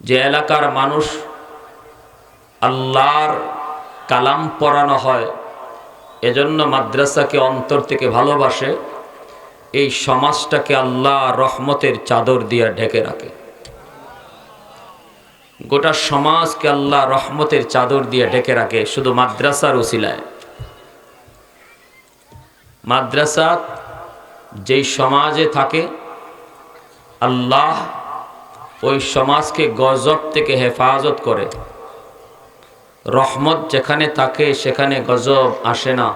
যে এলাকার মানুষ আল্লাহর কালাম পড়ানো হয়, এজন্য মাদ্রাসাকে অন্তর থেকে ভালোবাসে, এই সমাজটাকে আল্লাহ রহমতের চাদর দিয়ে ঢেকে রাখে। গোটা সমাজকে আল্লাহ রহমতের চাদর দিয়ে ঢেকে রাখে, শুধু মাদ্রাসার উসিলায়। মাদ্রাসা যেই সমাজে থাকে, আল্লাহ ওই সমাজকে গজব থেকে হেফাজত করে। রহমত যেখানে থাকে, সেখানে গজব আসে না।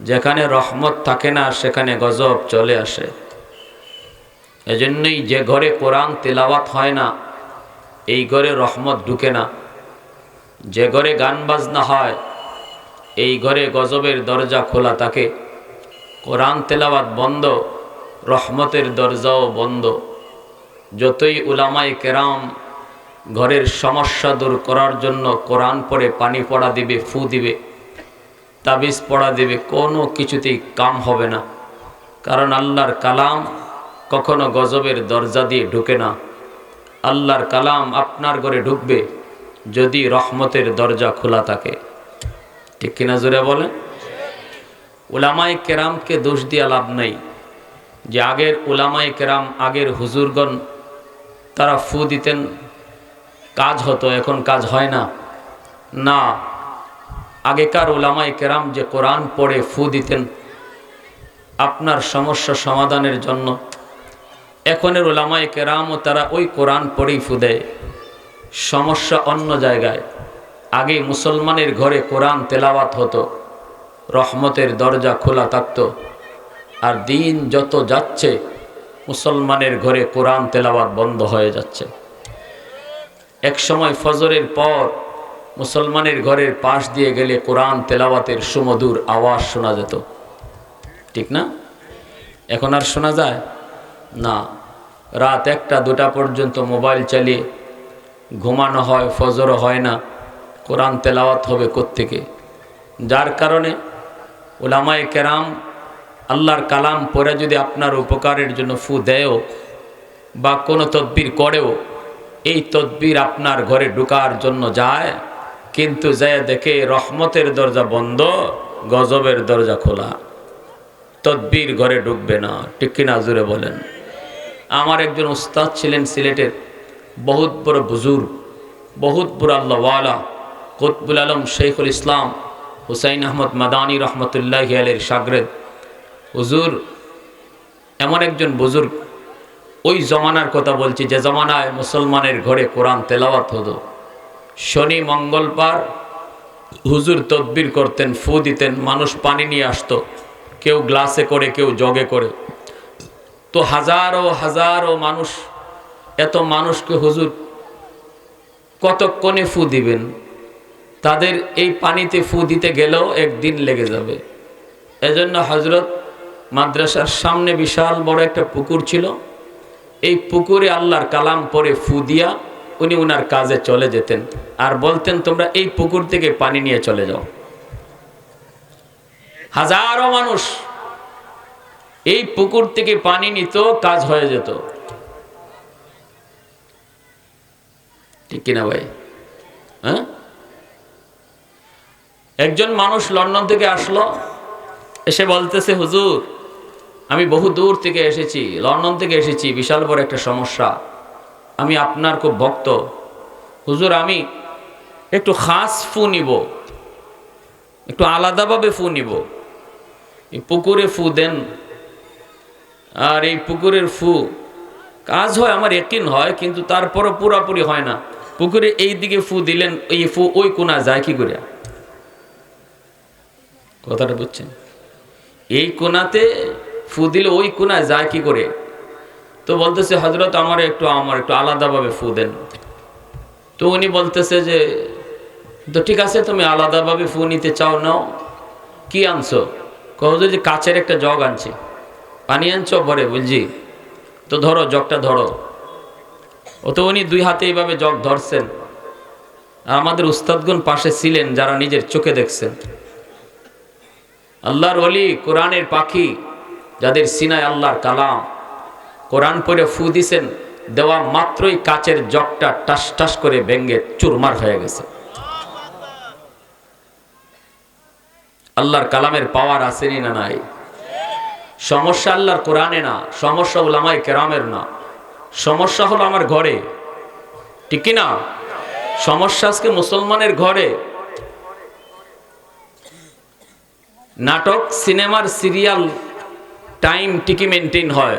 যেখানে রহমত থাকে না, সেখানে গজব চলে আসে। এজন্যই যে ঘরে কোরআন তেলাওয়াত হয় না, এই ঘরে রহমত ঢুকে না। যে ঘরে গান বাজনা হয়, এই ঘরে গজবের দরজা খোলা থাকে। কোরআন তেলাওয়াত বন্ধ, রহমতের দরজাও বন্ধ। যতই উলামাই কেরাম ঘরের সমস্যা দূর করার জন্য কোরআন পড়ে পানি পড়া দিবে, ফু দিবে, তাবিজ পড়া দিবে, কোনো কিছুতেই কাম হবে না। কারণ আল্লাহর কালাম কখনো গজবের দরজা দিয়ে ঢুকে না। আল্লাহর কালাম আপনার ঘরে ঢুকবে যদি রহমতের দরজা খোলা থাকে। ঠিক কিনা জোরে বলেন? উলামাই কেরামকে দোষ দিয়া লাভ নেই। যে আগের উলামাই কেরাম, আগের হুজুরগণ তারা ফু দিতেন। কাজ হতো, এখন কাজ হয় না। না, আগেকার ওলামাই কেরাম যে কোরআন পড়ে ফু দিতেন, আপনার সমস্যা সমাধানের জন্য। এখনের ওলামাই কেরামও তারা ওই কোরআন পড়েই ফু দেয়। সমস্যা অন্য জায়গায়। আগে মুসলমানের ঘরে কোরআন তেলাওয়াত হতো, রহমতের দরজা খোলা থাকতো। আর দিন যত যাচ্ছে মুসলমানের ঘরে কোরআন তেলাওয়াত বন্ধ হয়ে যাচ্ছে। এক সময় ফজরের পর মুসলমানের ঘরের পাশ দিয়ে গেলে কোরআন তেলাওয়াতের সুমধুর আওয়াজ শোনা যেত। ঠিক না? এখন আর শোনা যায়? না। রাত একটা, দুটা পর্যন্ত মোবাইল চালিয়ে ঘুমানো হয়, ফজরও হয় না। কোরআন তেলাওয়াত হবে কোত্থেকে? যার কারণে ওলামায় কেরাম আল্লাহর কালাম পরে যদি আপনার উপকারের জন্য ফু দেয়ও বা কোনো তদবির করেও, এই তদবির আপনার ঘরে ঢুকার জন্য যায়, কিন্তু যায় দেখে রহমতের দরজা বন্ধ, গজবের দরজা খোলা। তদবির ঘরে ঢুকবে না, ঠিক কিনা জুড়ে বলেন। আমার একজন উস্তাদ ছিলেন সিলেটের, বহুত বড় বুজুর, বহুত বড় আল্লাহওয়ালা কুতবুল আলম শেখুল ইসলাম, হুসাইন আহমদ মাদানী রহমতুল্লাহ আলের সাগরেদ। হুজুর, এমন একজন বুজুর্গ, ওই জমানার কথা বলছি, যে জমানায় মুসলমানের ঘরে কোরআন তেলাওয়াত হতো। শনি, মঙ্গলবার হুজুর তদবির করতেন, ফু দিতেন, মানুষ পানি নিয়ে আসতো, কেউ গ্লাসে করে, কেউ জগে করে। তো হাজারো হাজারো মানুষ, এত মানুষকে হুজুর কতক্ষণে ফু দিবেন? তাদের এই পানিতে ফু দিতে গেলেও একদিন লেগে যাবে। এজন্য হজরত মাদ্রাসার সামনে বিশাল বড় একটা পুকুর ছিল। এই পুকুরে আল্লাহর কালাম পরে ফু দিয়া উনি উনার কাজে চলে যেতেন। আর বলতেন, তোমরা এই পুকুর থেকে পানি নিয়ে চলে যাও। হাজারো মানুষ এই পুকুর থেকে পানি নিত, কাজ হয়ে যেত। ঠিক কিনা ভাই? হ্যাঁ? একজন মানুষ লন্ডন থেকে আসলো, এসে বলতেছে, হুজুর আমি বহু দূর থেকে এসেছি, লন্ডন থেকে এসেছি, বিশাল বড় একটা সমস্যা। আমি আপনার খুব ভক্ত। হুজুর, আমি একটু খাস ফু নিব। একটু আলাদাভাবে ফু নিব। এই পুকুরে ফু দেন। আর এই পুকুরের ফু, কাজ হয় আমার একিন হয়, কিন্তু তারপরও পুরাপুরি হয় না। পুকুরে এই দিকে ফু দিলেন, এই ফু ওই কোনা যায় কি করে? কথাটা বুঝছেন? এই কোনাতে ফু দিলে ওই কোনায় যায় কি করে? তো বলতেছে হজরত আমার একটু আমার একটু আলাদাভাবে ফু দেন। তো উনি বলতেছে যে, তো ঠিক আছে, তুমি আলাদাভাবে ফু নিতে চাও, নাও। কি আনছো? কহজে যে কাচের একটা জগ আনছি। পানি আনছো? ভরে বুঝছি তো ধরো, জগটা ধরো। ও তো উনি দুই হাতে এইভাবে জগ ধরছেন। আর আমাদের উস্তাদগুন পাশে ছিলেন, যারা নিজের চোখে দেখছেন। আল্লাহর অলি কোরআনের পাখি যাদের সিনায় আল্লাহর কালাম। কোরআন পড়ে ফু দিছেন, দেওয়া মাত্রই কাচের জগটা টাস টাস করে ভেঙ্গে চুরমার হয়ে গেছে। আল্লাহর কালামের পাওয়ার আসেনি না নাই? সমস্যা আল্লাহর কোরআনে না, সমস্যা উলামাই কেরামের না। সমস্যা হলো আমার ঘরে। ঠিক না? সমস্যা আজকে মুসলমানের ঘরে। নাটক, সিনেমার, সিরিয়াল টাইম টিকি মেনটেন হয়।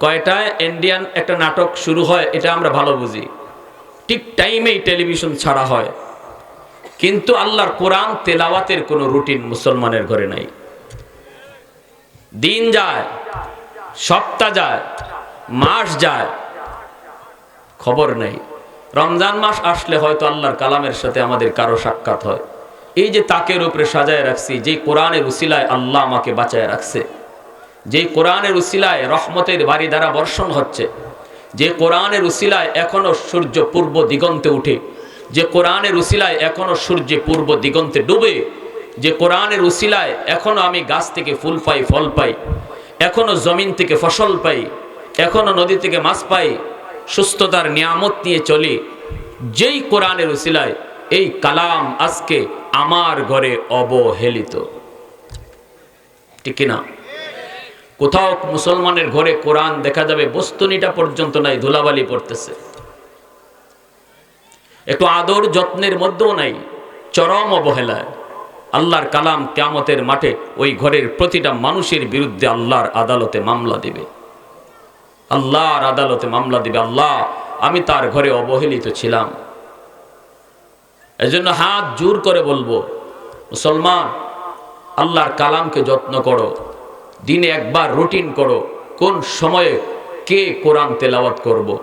কয়টায় ইন্ডিয়ান একটা নাটক শুরু হয়, এটা আমরা ভালো বুঝি। ঠিক টাইমেই টেলিভিশন ছাড়া হয়। কিন্তু আল্লাহর কোরআন তেলাওয়াতের কোনো রুটিন মুসলমানের ঘরে নাই। দিন যায়, সপ্তাহ যায়, মাস যায়, খবর নেই। রমজান মাস আসলে হয়তো আল্লাহর কালামের সাথে আমাদের কারও সাক্ষাৎ হয়। এই যে তাকের উপরে সাজায় রাখছি, যে কোরআনের উসিলায় আল্লাহ আমাকে বাঁচায় রাখছে যে কোরআনের উসিলায় রহমতের বাড়ি দ্বারা বর্ষণ হচ্ছে, যে কোরআনের উসিলায় এখনও সূর্য পূর্ব দিগন্তে উঠে, যে কোরআনের উসিলায় এখনও সূর্য পূর্ব দিগন্তে ডুবে, যে কোরআনের উসিলায় এখনও আমি গাছ থেকে ফুল পাই, ফল পাই, এখনও জমিন থেকে ফসল পাই, এখনও নদী থেকে মাছ পাই, সুস্থতার নিয়ামত নিয়ে চলি, যেই কোরআনের উসিলায় এই কালাম আজকে আমার ঘরে অবহেলিত। ঠিক না কোথাও মুসলমানের ঘরে কোরআন দেখা যাবে, বস্তুনিটা পর্যন্ত নাই, ধুলাবালি পড়তেছে। একটু আদর যত্নের মধ্যেও নাই, চরম অবহেলায় আল্লাহর কালাম কেমতের মাঠে ওই ঘরের প্রতিটা মানুষের বিরুদ্ধে আল্লাহর আদালতে মামলা দিবে। আল্লাহর আদালতে মামলা দিবে, আল্লাহ, আমি তার ঘরে অবহেলিত ছিলাম। এজন্য হাত জোর করে বলব, মুসলমান, আল্লাহর কালামকে যত্ন করো। দিনে একবার রুটিন করো, কোন সময়ে কে কোরআন তেলাওয়াত করব।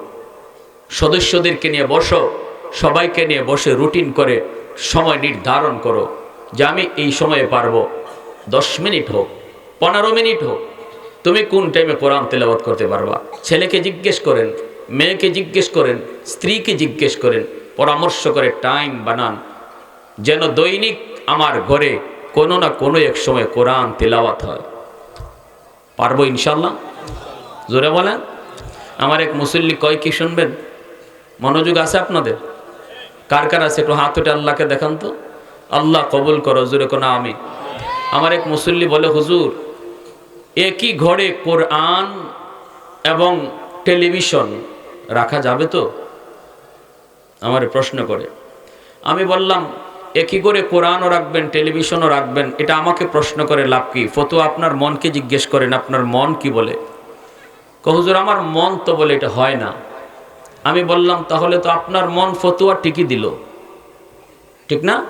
সদস্যদেরকে নিয়ে বসো, সবাইকে নিয়ে বসে রুটিন করে সময় নির্ধারণ করো যে আমি এই সময়ে পারব। দশ মিনিট হোক, পনেরো মিনিট হোক, তুমি কোন টাইমে কোরআন তেলাওয়াত করতে পারবা? ছেলেকে জিজ্ঞেস করেন, মেয়েকে জিজ্ঞেস করেন, স্ত্রীকে জিজ্ঞেস করেন, পরামর্শ করে টাইম বানান। যেন দৈনিক আমার ঘরে কোনো না কোনো এক সময় কোরআন তেলাওয়াত হয়। পারব ইনশাল্লাহ জোরে বলেন। আমার এক মুসল্লি কয়, কি শুনবেন? মনোযোগ আছে আপনাদের? কার কার আছে? একটু হাত উঠে আল্লাহকে দেখান তো। আল্লাহ কবুল করো, জোরে কোনো আমি আমার এক মুসল্লি বলে, হুজুর, একই ঘরে কোরআন এবং টেলিভিশন রাখা যাবে তো? আমার প্রশ্ন করে। আমি বললাম একই করে কোরআনও রাখবেন, টেলিভিশনও রাখবেন, এটা আমাকে প্রশ্ন করে লাভ কি? ফতো আপনার মনকে জিজ্ঞেস করেন, আপনার মন কি বলে? কহুজুর আমার মন তো বলে এটা হয় না। আমি বললাম, তাহলে তো আপনার মন ফতুয়া টিকি দিল। ঠিক না?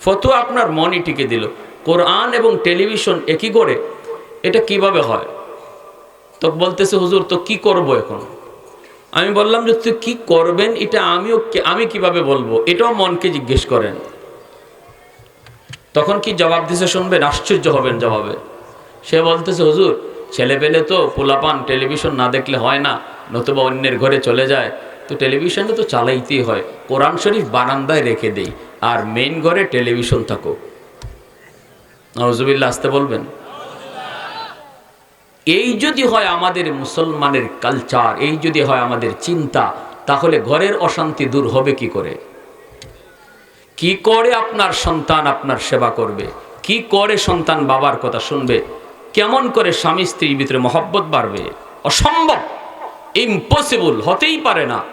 ফতুয়া আপনার মনই টিকে দিল। কোরআন এবং টেলিভিশন একই করে, এটা কীভাবে হয়? তো বলতেছে, হুজুর, তো কি করব এখন? আমি বললাম যে, তুই কি করবেন, এটা আমিও আমি কীভাবে বলব? এটাও মনকে জিজ্ঞেস করেন। তখন কি জবাব দিছে শুনবেন? আশ্চর্য হবেন জবাবে। সে বলতেছে, হুজুর, ছেলে পেলে তো পোলাপান টেলিভিশন না দেখলে হয় না, নতুবা অন্যের ঘরে চলে যায়। তো টেলিভিশনে তো চালাইতেই হয়। কোরআন শরীফ বারান্দায় রেখে দেই, আর মেইন ঘরে টেলিভিশন থাকো নজুবিল্লা আসতে বলবেন। এই যদি হয় আমাদের মুসলমানের কালচার, এই যদি হয় আমাদের চিন্তা, তাহলে ঘরের অশান্তি দূর হবে কি করে? কি করে আপনার সন্তান আপনার সেবা করবে কি করে সন্তান বাবার কথা শুনবে কেমন করে স্বামী স্ত্রীর ভিতরে মহব্বত বাড়বে অসম্ভব ইম্পসিবল হতেই পারে না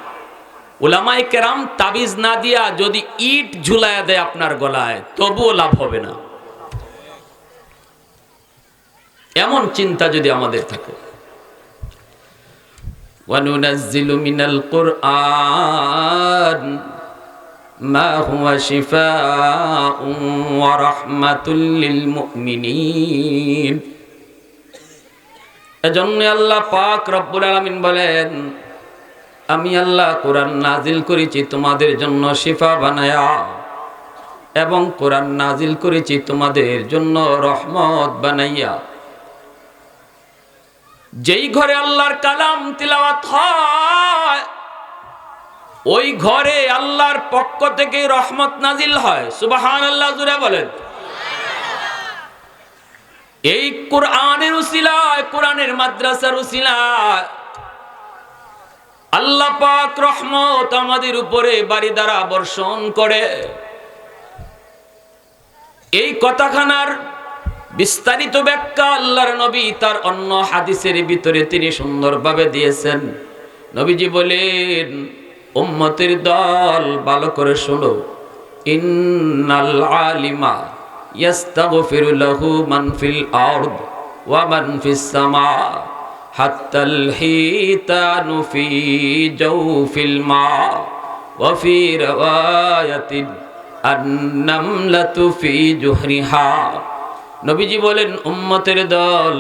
ওলামায় কেরাম তাবিজ না দিয়া যদি ইট ঝুলায়া দেয় আপনার গলায় তবুও লাভ হবে না এমন চিন্তা যদি আমাদের থাকে وننزل من القرآن ما هو شفاء ورحمة للمؤمنين এজন্য আল্লাহ পাক রব্বুল আলামিন বলেন আমি আল্লাহ কোরআন নাজিল করেছি তোমাদের জন্য শিফা বানায়া এবং কোরআন নাজিল করেছি তোমাদের জন্য রহমত বানাইয়া যেই ঘরে আল্লাহর কালাম তিলাওয়াত হয় ওই ঘরে আল্লাহর পক্ষ থেকে রহমত নাজিল হয়। সুবাহান আল্লাহ জুড়ে বলেন। এই কোরআনের উসিলায়, কোরআনের মাদ্রাসার উসিলায় আল্লাহ পাক রহমত আমাদের উপরে বাড়ি দ্বারা বর্ষণ করে। এই কথাখানার বিস্তারিত ব্যাখ্যা আল্লাহর নবী তার অন্য হাদিসের ভিতরে তিনি সুন্দরভাবে দিয়েছেন। নবীজি বলেন উম্মতের দল ভালো করে শোনো। ইন্নাল আলিমা ইয়াস্তাগফিরু লাহু মান ফিল ওয়া মান ফিস সামা জাওফিল মা ওয়া ফি রাওয়ায়াতিন আন্নামলাতু নবীজি বলেন, উম্মতের দল,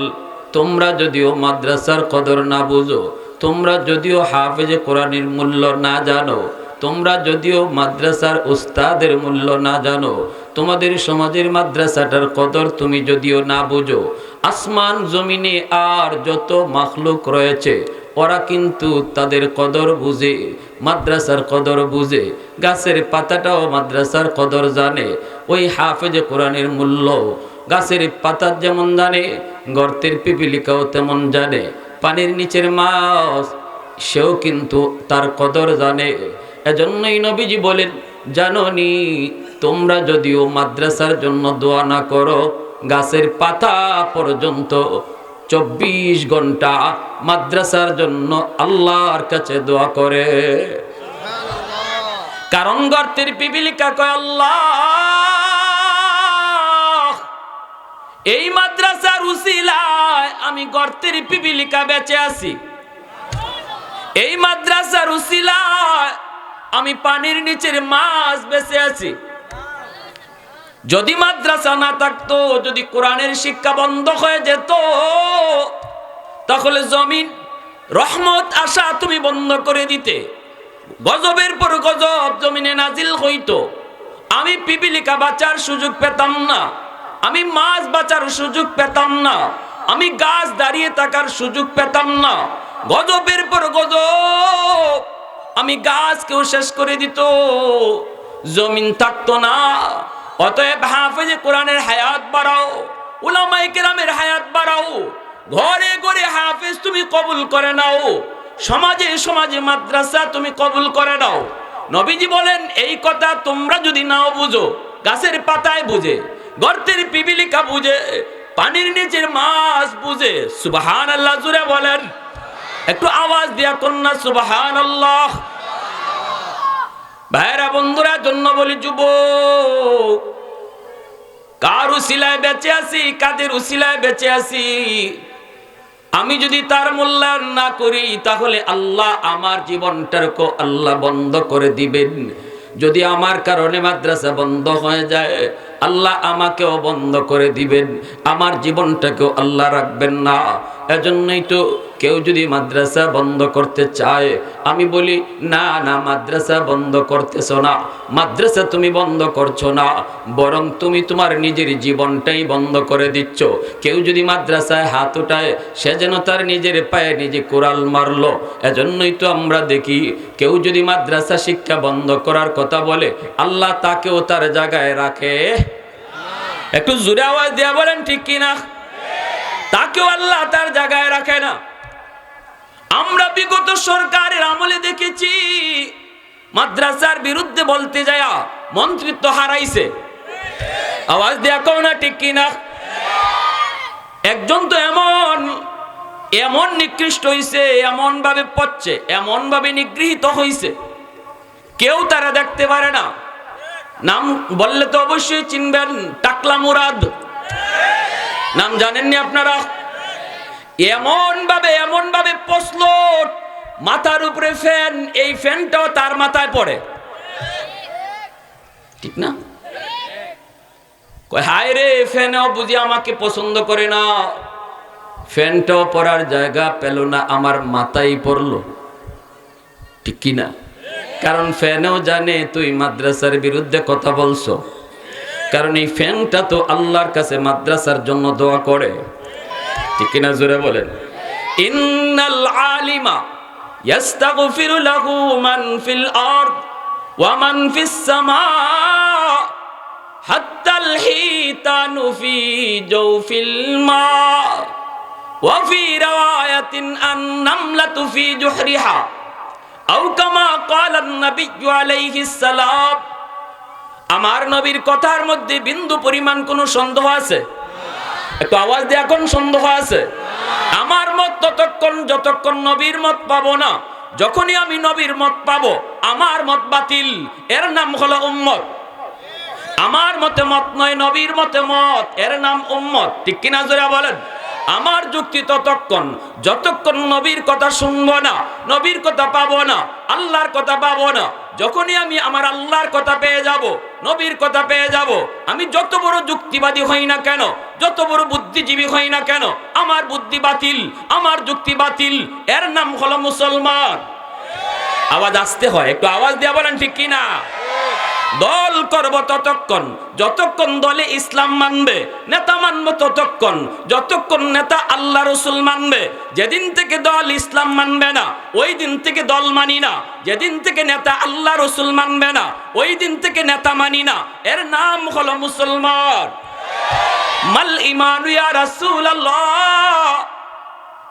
তোমরা যদিও মাদ্রাসার কদর না বুঝো তোমরা যদিও হাফেজে কোরআনের মূল্য না জানো, তোমরা যদিও মাদ্রাসার উস্তাদের মূল্য না জানো, তোমাদের সমাজের মাদ্রাসাটার কদর তুমি যদিও না বুঝো, আসমান জমিনে আর যত মাখলুক রয়েছে, ওরা কিন্তু তাদের কদর বুঝে, মাদ্রাসার কদর বুঝে, গাছের পাতাটাও মাদ্রাসার কদর জানে, ওই হাফেজে কোরআনের মূল্য, গাছের পাতা যেমন জানে, গর্তের পিপিলিকাও তেমন জানে পানির নিচের মাছ সেও কিন্তু তার কদর জানে। এজন্যই নবীজি বলেন জাননি তোমরা যদিও মাদ্রাসার জন্য দোয়া না করো গাছের পাতা পর্যন্ত চব্বিশ ঘণ্টা মাদ্রাসার জন্য আল্লাহর কাছে দোয়া করে। কারণ গর্তের পিপিলিকা কয় আল্লাহ! এই মাদ্রাসার উসিলায় আমি গর্তের পিপিলিকা বেঁচে আছি। এই মাদ্রাসার উসিলায় আমি পানির নিচের মাছ বেঁচে আছি। যদি মাদ্রাসা না থাকতো, যদি কোরআনের শিক্ষা বন্ধ হয়ে যেত, তাহলে জমিন, রহমত, আশা তুমি বন্ধ করে দিতে। গজবের পর গজব জমিনে নাজিল হইতো। আমি পিপিলিকা বাঁচার সুযোগ পেতাম না। আমি মাছ বাঁচার সুযোগ পেতাম না। আমি গাছ দাঁড়িয়ে থাকার সুযোগ পেতাম না। গজবের পর গজব আমি গাছকেও শেষ করে দিত। জমিন থাকতো না। অতএব হাফেজে কোরআনের হায়াত বাড়াও উলামাই কেরামের হায়াত বাড়াও। ঘরে ঘরে হাফেজ তুমি কবুল করে নাও। সমাজে সমাজে মাদ্রাসা তুমি কবুল করে নাও। নবীজি বলেন, এই কথা তোমরা যদি নাও বুঝো, গাছের পাতায় বুঝে। গর্তের পিপিলিকা বুঝে, পানির নিচের মাছ বুঝে সুবাহান আল্লাহ জুড়ে বলেন। একটু আওয়াজ দিয়া কন্যা সুবাহান আল্লাহ ভাইরা বন্ধুরা, জন্য বলি যুব কার উসিলায় বেঁচে আছি, কাদের উসিলায় বেঁচে আছি? আমি যদি তার মূল্যায়ন না করি, তাহলে আল্লাহ আমার জীবনটাকে আল্লাহ বন্ধ করে দিবেন। যদি আমার কারণে মাদ্রাসা বন্ধ হয়ে যায়, আল্লাহ আমাকেও বন্ধ করে দিবেন। আমার জীবনটাকেও আল্লাহ রাখবেন না। এজন্যই তো কেউ যদি মাদ্রাসা বন্ধ করতে চায়, আমি বলি, না না, মাদ্রাসা বন্ধ করতেছ না। মাদ্রাসা তুমি বন্ধ করছ না, বরং তুমি তোমার নিজের জীবনটাই বন্ধ করে দিচ্ছ। কেউ যদি মাদ্রাসায় হাত উঠায়, সে যেন তার নিজের পায়ে নিজে কোরাল মারলো। এজন্যই তো আমরা দেখি, কেউ যদি মাদ্রাসা শিক্ষা বন্ধ করার কথা বলে, আল্লাহ তাকেও তার জায়গায় রাখে। একটু জোরে আওয়াজ দেয়া বলেন, ঠিক কিনা? তাকেও আল্লাহ তার জায়গায় রাখে না। আমরা বিগত সরকারের আমলে দেখেছি, মাদ্রাসার বিরুদ্ধে বলতে যায় মন্ত্রিত্ব হারাইছে। আওয়াজ দেয়া কও না, ঠিক কিনা একজন তো এমন এমন নিকৃষ্ট হইছে এমন ভাবে পচ্ছে এমন ভাবে নিগৃহীত হইছে। কেউ তারা দেখতে পারে না। নাম বললে তো অবশ্যই চিনবেন, টাকলা মুরাদ। নাম জানেননি আপনারা? এমন ভাবে এমন ভাবে পশলো মাথার উপরে ফ্যান, এই ফ্যানটাও তার মাথায় পড়ে। ঠিক না? হায় রে, ফ্যানও বুঝি আমাকে পছন্দ করে না। ফ্যানটাও পরার জায়গা পেল না, আমার মাথায় পড়ল। ঠিক কি না? কারণ ফ্যানও জানে তুই মাদ্রাসার বিরুদ্ধে কথা বলছো। কারণ এই ফ্যানটা তো আল্লাহর কাছে মাদ্রাসার জন্য দোয়া করে। ঠিক কিনা জোরে বলেন। ইন্নাল আলিমা ইয়াস্তাগফিরু লাহু মান ফিল আরদ মান ফিস সামা হাত্তাল হিতানু ফি জাওফিল মা ওয়া ফি রাওয়ায়াতিন আন নামলাতু ফি জুহরিহা আও কামা আমার নবীর কথার মধ্যে বিন্দু পরিমাণ কোনো সন্দেহ আছে? একটু আওয়াজ দিয়ে এখন সন্দেহ আছে। আমার মত ততক্ষণ, যতক্ষণ নবীর মত পাবো না, যখনই আমি নবীর মত পাবো, আমার মত বাতিল। এর নাম হলো উম্মত। আমার মতে মত নয়, নবীর মতে মত। এর নাম উম্মত। ঠিক কিনা জোরা বলেন? আমার যুক্তি ততক্ষণ, যতক্ষণ নবীর কথা শুনব না, নবীর কথা পাবো না, আল্লাহর কথা পাবো না, যখনই আমি আমার আল্লাহর কথা পেয়ে যাব, নবীর কথা পেয়ে যাব, আমি যত বড় যুক্তিবাদী হই না কেন, যত বড় বুদ্ধিজীবী হই না কেন, আমার বুদ্ধি বাতিল, আমার যুক্তি বাতিল, এর নাম হলো মুসলমান। আওয়াজ আসতে হয়, একটু আওয়াজ দেওয়া বলেন ঠিক কিনা? দল করব ততক্ষণ। যতক্ষণ দলে ইসলাম মানবে, নেতা মানব ততক্ষণ। যতক্ষণ নেতা আল্লাহ রসুল মানবে, যেদিন থেকে দল ইসলাম মানবে না, ওই দিন থেকে দল মানি না। যেদিন থেকে নেতা আল্লাহ রসুল মানবে না, ওই দিন থেকে নেতা মানি না। এর নাম হলো মুসলমান। মাল ইমানু ইয়া রাসূলুল্লাহ।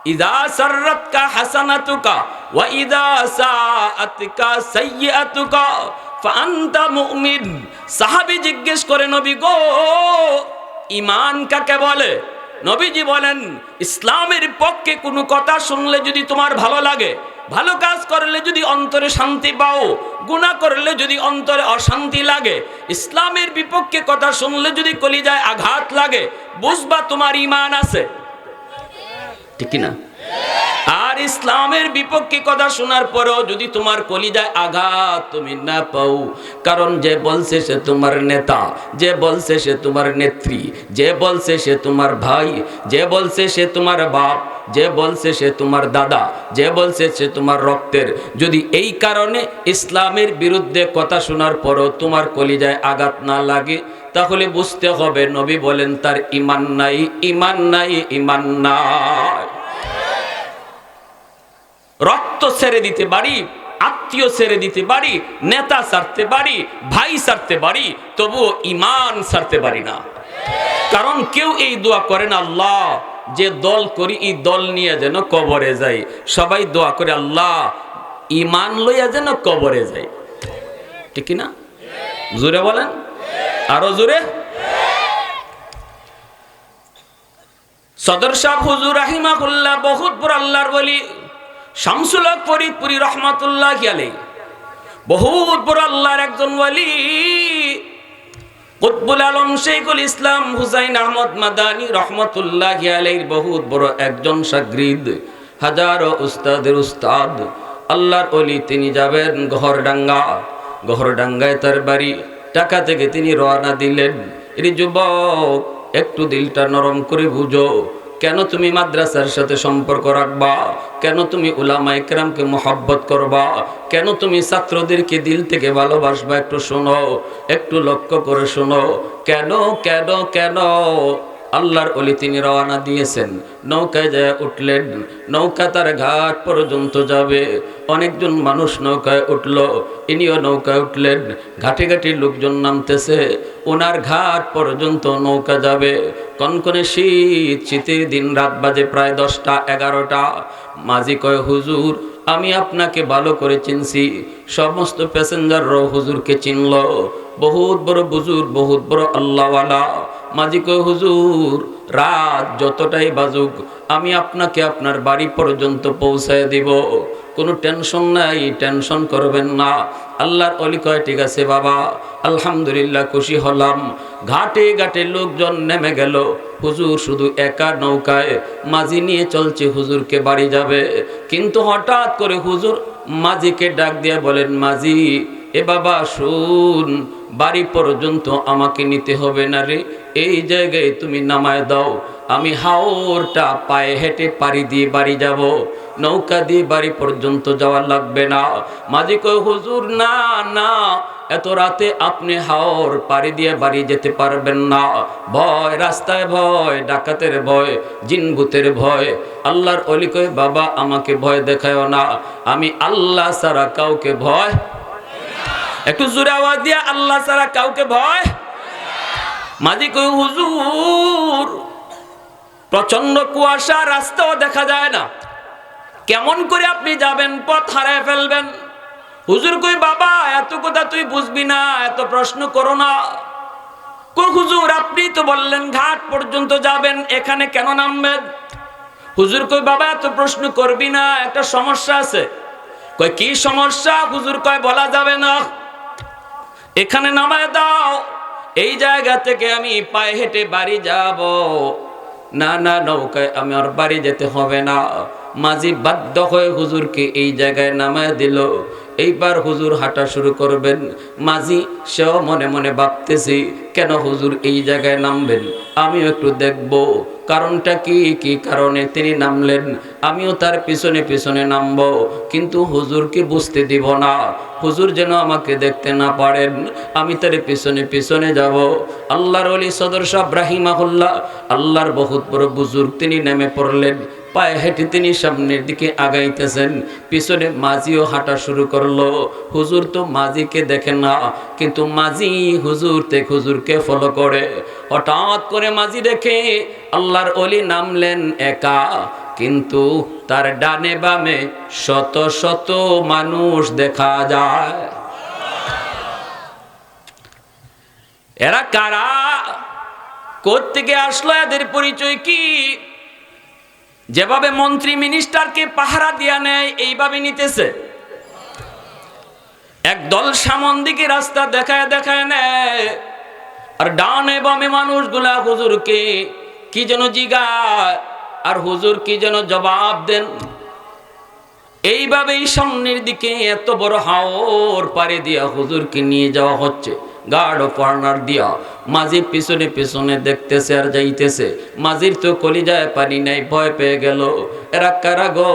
ইদা সররতকা হাসানাতুকা, ওয়া ইদা সাআতকা সাইয়্যাতুকা। ফাআনতা মুমিন। সাহাবী জিজ্ঞেস করে, নবী গো, ঈমান কাকে বলে? নবীজি বলেন, ইসলামের পক্ষে কোনো কথা শুনলে যদি তোমার ভালো লাগে, ভালো কাজ করলে যদি অন্তরে শান্তি পাও, গুনাহ করলে যদি অন্তরে অশান্তি লাগে, ইসলামের বিপক্ষে কথা শুনলে যদি কলিজায় আঘাত লাগে, বুঝবা তোমার ঈমান আছে। ঠিক না আর ইসলামের বিপক্ষে কথা শোনার পরেও যদি তোমার কলিজায় আঘাত, তুমি না পাও। কারণ যে বলছে সে তোমার নেতা, যে বলছে সে তোমার নেত্রী, যে বলছে সে তোমার ভাই, যে বলছে সে তোমার বাপ, যে বলছে সে তোমার দাদা, যে বলছে সে তোমার রক্তের, যদি এই কারণে ইসলামের বিরুদ্ধে কথা শোনার পরও তোমার কলিজায় আঘাত না লাগে, তাহলে বুঝতে হবে, নবী বলেন, তার ইমান নাই ইমান নাই ইমান নাই। রক্ত ছেড়ে দিতে পারি, আত্মীয় ছেড়ে দিতে পারি, নেতা সারতে পারি, ভাই সারতে পারি, তবুও ইমান সারতে পারি না। কারণ কেউ এই দোয়া করে না, আল্লাহ, যে দল করি, এই দল নিয়ে যেন কবরে যাই। সবাই দোয়া করে, আল্লাহ ইমান লইয়া যেন কবরে যাই। ঠিক না? জোরে বলেন? আরও জোরে? সদর সাহ হুজুর রাহিমাহুল্লাহ, বহুত বড় আল্লাহর বলি শামসুল ফরিদপুরি রহমাতুল্লাহ আলাই বহুত বড় আল্লাহর একজন ওয়ালি। কুতবুল আলম শেখুল ইসলাম হুসাইন আহমদ মাদানী রহমতুল্লাহ আলাইর বহুত বড় একজন সাগরিদ, হাজারো উস্তাদের উস্তাদ। আল্লাহর অলি তিনি যাবেন গহরডাঙ্গা। গহরডাঙ্গায় তার বাড়ি। টাকা থেকে তিনি রওনা দিলেন। এর যুবক, একটু দিলটা নরম করে বুঝো। কেন তুমি মাদ্রাসার সাথে সম্পর্ক রাখবা? কেন তুমি উলামা একরামকে মোহাব্বত করবা? কেন তুমি ছাত্রদেরকে দিল থেকে ভালোবাসবা? একটু শোনো, একটু লক্ষ্য করে শোনো। কেন কেন কেন? আল্লাহর অলি তিনি রওনা দিয়েছেন। নৌকায় যায় উঠলেন, নৌকা তার ঘাট পর্যন্ত যাবে। অনেকজন মানুষ নৌকায় উঠল, ইনিও নৌকায় উঠলেন। ঘাটে ঘাটে লোকজন নামতেছে ওনার ঘাট পর্যন্ত নৌকা যাবে। কনকনে শীত, শীতের দিন রাত বাজে প্রায় দশটা, এগারোটা। মাঝি কয়, হুজুর আমি আপনাকে ভালো করে চিনছি। সমস্ত প্যাসেঞ্জাররাও হুজুরকে চিনল। বহুত বড় বুজুর, বহুত বড় আল্লাহওয়ালা। মাঝি কয়, হুজুর, রাত যতটাই বাজুক, আমি আপনাকে আপনার বাড়ি পর্যন্ত পৌঁছায় দিব। কোনো টেনশন নাই, টেনশন করবেন না। আল্লাহর অলি কয়, ঠিক আছে বাবা, আলহামদুলিল্লাহ খুশি হলাম। ঘাটে ঘাটে লোকজন নেমে গেল। হুজুর শুধু একা নৌকায় মাঝি নিয়ে চলছে, হুজুরকে বাড়ি যাবে। কিন্তু হঠাৎ করে হুজুর মাঝিকে ডাক দিয়ে বলেন, মাঝি, এ বাবা, শুন, বাড়ি পর্যন্ত আমাকে নিতে হবে না রে। এই জায়গায় তুমি নামায় দাও। আমি হাওরটা পায়ে হেঁটে পাড়ি দিয়ে বাড়ি যাব। নৌকা দিয়ে বাড়ি পর্যন্ত যাওয়া লাগবে না। মাঝি কয়, হুজুর, না না, এত রাতে আপনি হাওর পাড়ি দিয়ে বাড়ি যেতে পারবেন না। ভয়, রাস্তায় ভয়, ডাকাতের ভয় জিনভূতের ভয়। আল্লাহর অলি কয়, বাবা, আমাকে ভয় দেখায় না। আমি আল্লাহ ছাড়া কাউকে ভয় একটু জোরে আওয়াজ দিয়ে, আল্লাহ ছাড়া কাউকে ভয় মাঝি কই হুজুর প্রচণ্ড কুয়াশা, রাস্তাও দেখা যায় না। কেমন করে আপনি যাবেন, পথ হারায় ফেলবেন? হুজুর কই, বাবা, এত কথা তুই বুঝবি না, এত প্রশ্ন করো না। কই, হুজুর, আপনি তো বললেন ঘাট পর্যন্ত যাবেন, এখানে কেন নামবেন? হুজুর কই, বাবা, এত প্রশ্ন করবি না, একটা সমস্যা আছে। কই, কি সমস্যা? হুজুর কয়, বলা যাবে না। এখানে নামায় দাও। এই জায়গা থেকে আমি পায়ে হেঁটে বাড়ি যাব। না না, নৌকায় আমার বাড়ি যেতে হবে না। মাঝি বাধ্য হয়ে হুজুরকে এই জায়গায় নামায় দিল। এইবার হুজুর হাঁটা শুরু করবেন। মাঝি, সেও মনে মনে ভাবতেছি, কেন হুজুর এই জায়গায় নামবেন? আমিও একটু দেখব। কারণটা কি? কি কারণে তিনি নামলেন? আমিও তার পিছনে পিছনে নামব। কিন্তু হুজুরকে বুঝতে দিব না। হুজুর যেন আমাকে দেখতে না পারেন। আমি তার পিছনে পিছনে যাব। আল্লাহর অলি সদর সাহ রাহিমাহুল্লাহ, আল্লাহর বহুত বড় বুজুর্গ, তিনি নেমে পড়লেন। পায়ে হেঁটে তিনি সামনের দিকে আগাইতেছেন। পিছনে মাঝিও হাঁটা শুরু করল। হুজুর তো মাঝিকে দেখে না, কিন্তু মাঝি হুজুর তে হুজুরকে ফলো করে। হঠাৎ করে মাঝি দেখে আল্লাহর অলি নামলেন একা, কিন্তু তার ডানে বামে শত শত মানুষ দেখা যায়। এরা কারা? কোত্থেকে আসলো? এদের পরিচয় কি? যেভাবে মন্ত্রী মিনিস্টারকে পাহারা দিয়া নেয়, এইভাবে নিতেছে। একদল সামন দিকে রাস্তা দেখায় দেখায় নেয়, আর ডানে বামে মানুষগুলা হুজুরকে কি যেন জিগায়, আর হুজুর কি যেন জবাব দেন। এইভাবেই সামনের দিকে এত বড় হাওর পারে দিয়া হুজুরকে নিয়ে যাওয়া হচ্ছে। গার্ড ও কর্নার দিয়া। মাঝি পিছনে পিছনে দেখতেছে আর যাইতেছে। মাঝির তো কলিজায় পানি নাই, ভয় পেয়ে গেল। এরা কারা গো?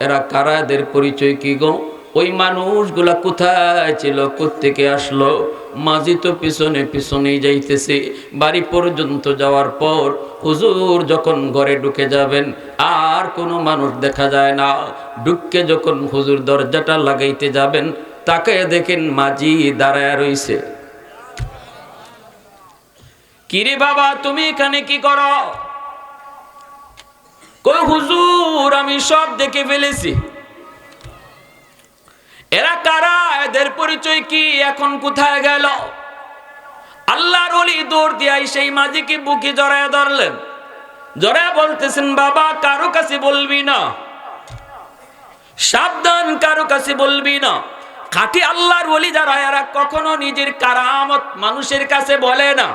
এরা কারা এদের পরিচয় কি গো? ওই মানুষগুলা কোথায় ছিল, কোত্থেকে আসলো? মাঝি তো পিছনে পিছনেই যাইতেছে। বাড়ি পর্যন্ত যাওয়ার পর হুজুর যখন ঘরে ঢুকে যাবেন, আর কোনো মানুষ দেখা যায় না। ঢুককে যখন হুজুর দরজাটা লাগাইতে যাবেন, তাকে দেখেন মাঝি দাঁড়ায় রইছে। কিরে বাবা, তুমি এখানে কি করো? কই হুজুর, আমি সব দেখে ফেলেছি। এরা কারা? এদের পরিচয় কি? এখন কোথায় গেল? আল্লাহর অলি দৌড় দিয়াই সেই মাঝিকে বুকে জড়ায় ধরলেন। জড়ায় বলতেছেন, বাবা, কারও কাছে বলবি না। সাবধান, কারও কাছে বলবি না। খাঁটি আল্লাহর ওলি যারা, এরা কখনো নিজের কারামত মানুষের কাছে বলে না।